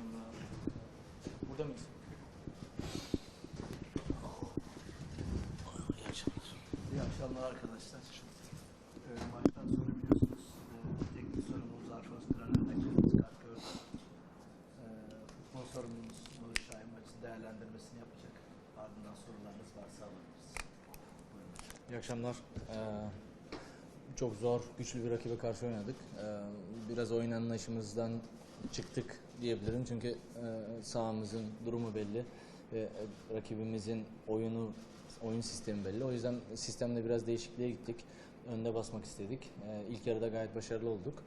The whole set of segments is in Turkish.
akşamlar. Burada mıyız? İyi akşamlar. İyi akşamlar arkadaşlar. Ee, maçtan sonra biliyorsunuz e, teknik sorumlumuz Arfas Kıran'ın kırmızı kart gördü. Ee, futbol sorumlumuz Nuri Şahin maçın değerlendirmesini yapacak. Ardından sorularınız varsa alabiliriz. Buyurun. İyi akşamlar. Ee, çok zor, güçlü bir rakibe karşı oynadık. Ee, biraz oyun anlayışımızdan çıktık diyebilirim. Çünkü e, sahamızın durumu belli ve e, rakibimizin oyunu oyun sistemi belli. O yüzden sistemde biraz değişikliğe gittik. Önde basmak istedik. Ee, ilk yarıda gayet başarılı olduk.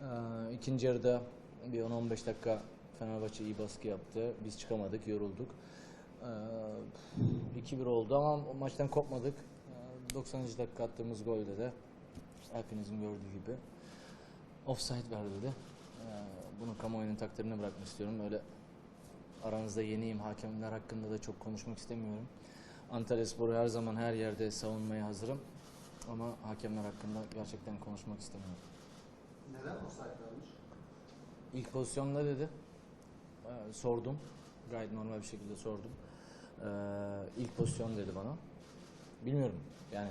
Ee, ikinci yarıda bir 10-15 dakika Fenerbahçe iyi baskı yaptı. Biz çıkamadık, yorulduk. Ee, 2-1 oldu ama maçtan kopmadık. Ee, 90. dakika attığımız golde de hepinizin gördüğü gibi offside verdi de. Ee, bunu kamuoyunun takdirine bırakmak istiyorum. Öyle aranızda yeniyim. Hakemler hakkında da çok konuşmak istemiyorum. Antalyaspor'u her zaman her yerde savunmaya hazırım. Ama hakemler hakkında gerçekten konuşmak istemiyorum. Neden offside vermiş? İlk pozisyonda dedi. Ee, sordum. Gayet normal bir şekilde sordum. Ee, ilk pozisyon dedi bana. Bilmiyorum yani.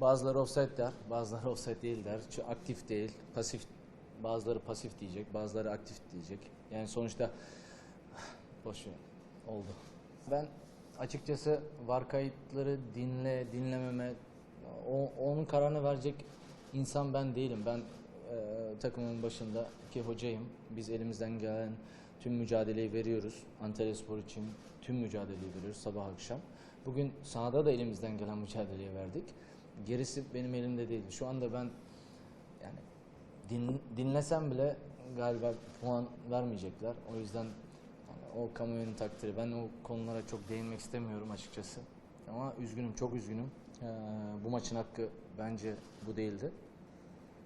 Bazıları offside der, bazıları offside değil der. Aktif değil, pasif. Bazıları pasif diyecek, bazıları aktif diyecek. Yani sonuçta boş. Oldu. Ben açıkçası var kayıtları dinle, dinlememe, o, onun kararını verecek insan ben değilim. Ben e, takımın başındaki hocayım. Biz elimizden gelen tüm mücadeleyi veriyoruz. Antalya Spor için tüm mücadeleyi veriyoruz sabah akşam. Bugün sahada da elimizden gelen mücadeleyi verdik. Gerisi benim elimde değil. Şu anda ben din, dinlesem bile galiba puan vermeyecekler. O yüzden o kamuoyunun takdiri. Ben o konulara çok değinmek istemiyorum açıkçası. Ama üzgünüm, çok üzgünüm. Ee, bu maçın hakkı bence bu değildi.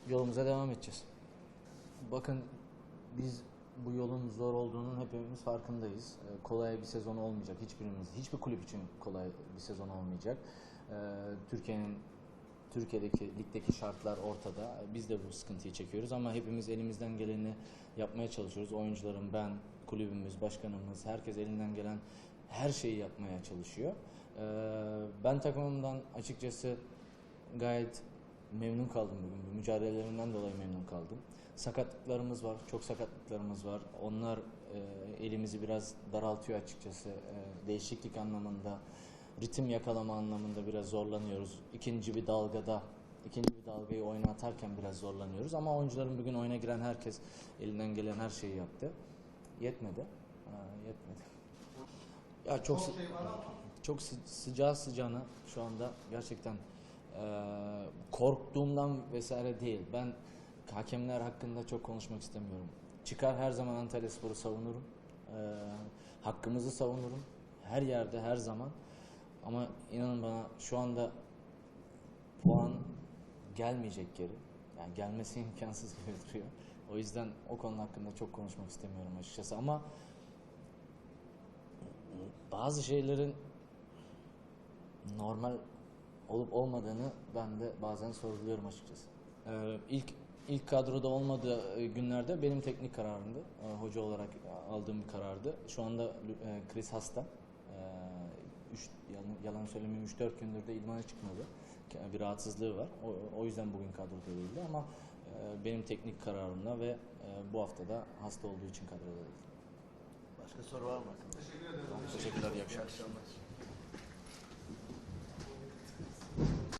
Yolumuza devam edeceğiz. Bakın biz bu yolun zor olduğunun hepimiz farkındayız. Ee, kolay bir sezon olmayacak hiçbirimiz, hiçbir kulüp için kolay bir sezon olmayacak. Ee, Türkiye'nin Türkiye'deki ligdeki şartlar ortada. Biz de bu sıkıntıyı çekiyoruz ama hepimiz elimizden geleni yapmaya çalışıyoruz. Oyuncularım, ben, kulübümüz, başkanımız, herkes elinden gelen her şeyi yapmaya çalışıyor. Ee, ben takımımdan açıkçası gayet memnun kaldım bugün. Bu mücadelelerinden dolayı memnun kaldım. Sakatlıklarımız var, çok sakatlıklarımız var. Onlar e, elimizi biraz daraltıyor açıkçası. E, değişiklik anlamında, ritim yakalama anlamında biraz zorlanıyoruz. İkinci bir dalgada, ikinci bir dalgayı oyuna atarken biraz zorlanıyoruz. Ama oyuncuların bugün oyuna giren herkes elinden gelen her şeyi yaptı. Yetmedi. Ha, yetmedi. Ya çok sı- şey çok sı- sıcağı sıcağına şu anda gerçekten eee, korktuğumdan vesaire değil. Ben hakemler hakkında çok konuşmak istemiyorum. Çıkar her zaman Antalya Spor'u savunurum. Eee, hakkımızı savunurum. Her yerde, her zaman. Ama inanın bana şu anda puan gelmeyecek geri. Yani gelmesi imkansız gibi duruyor. O yüzden o konu hakkında çok konuşmak istemiyorum açıkçası. Ama bazı şeylerin normal olup olmadığını ben de bazen sorguluyorum açıkçası. Ee, ilk ilk kadroda olmadığı e, günlerde benim teknik kararımdı. Ee, hoca olarak aldığım bir karardı. Şu anda e, Chris hasta. Ee, üç, yalan, yalan söylemeyeyim 3-4 gündür de idmana çıkmadı. Bir rahatsızlığı var. O, o yüzden bugün kadroda değildi ama e, benim teknik kararımla ve e, bu hafta da hasta olduğu için kadroda değil. Başka soru var mı teşekkür ederim. Teşekkürler. İyi akşamlar.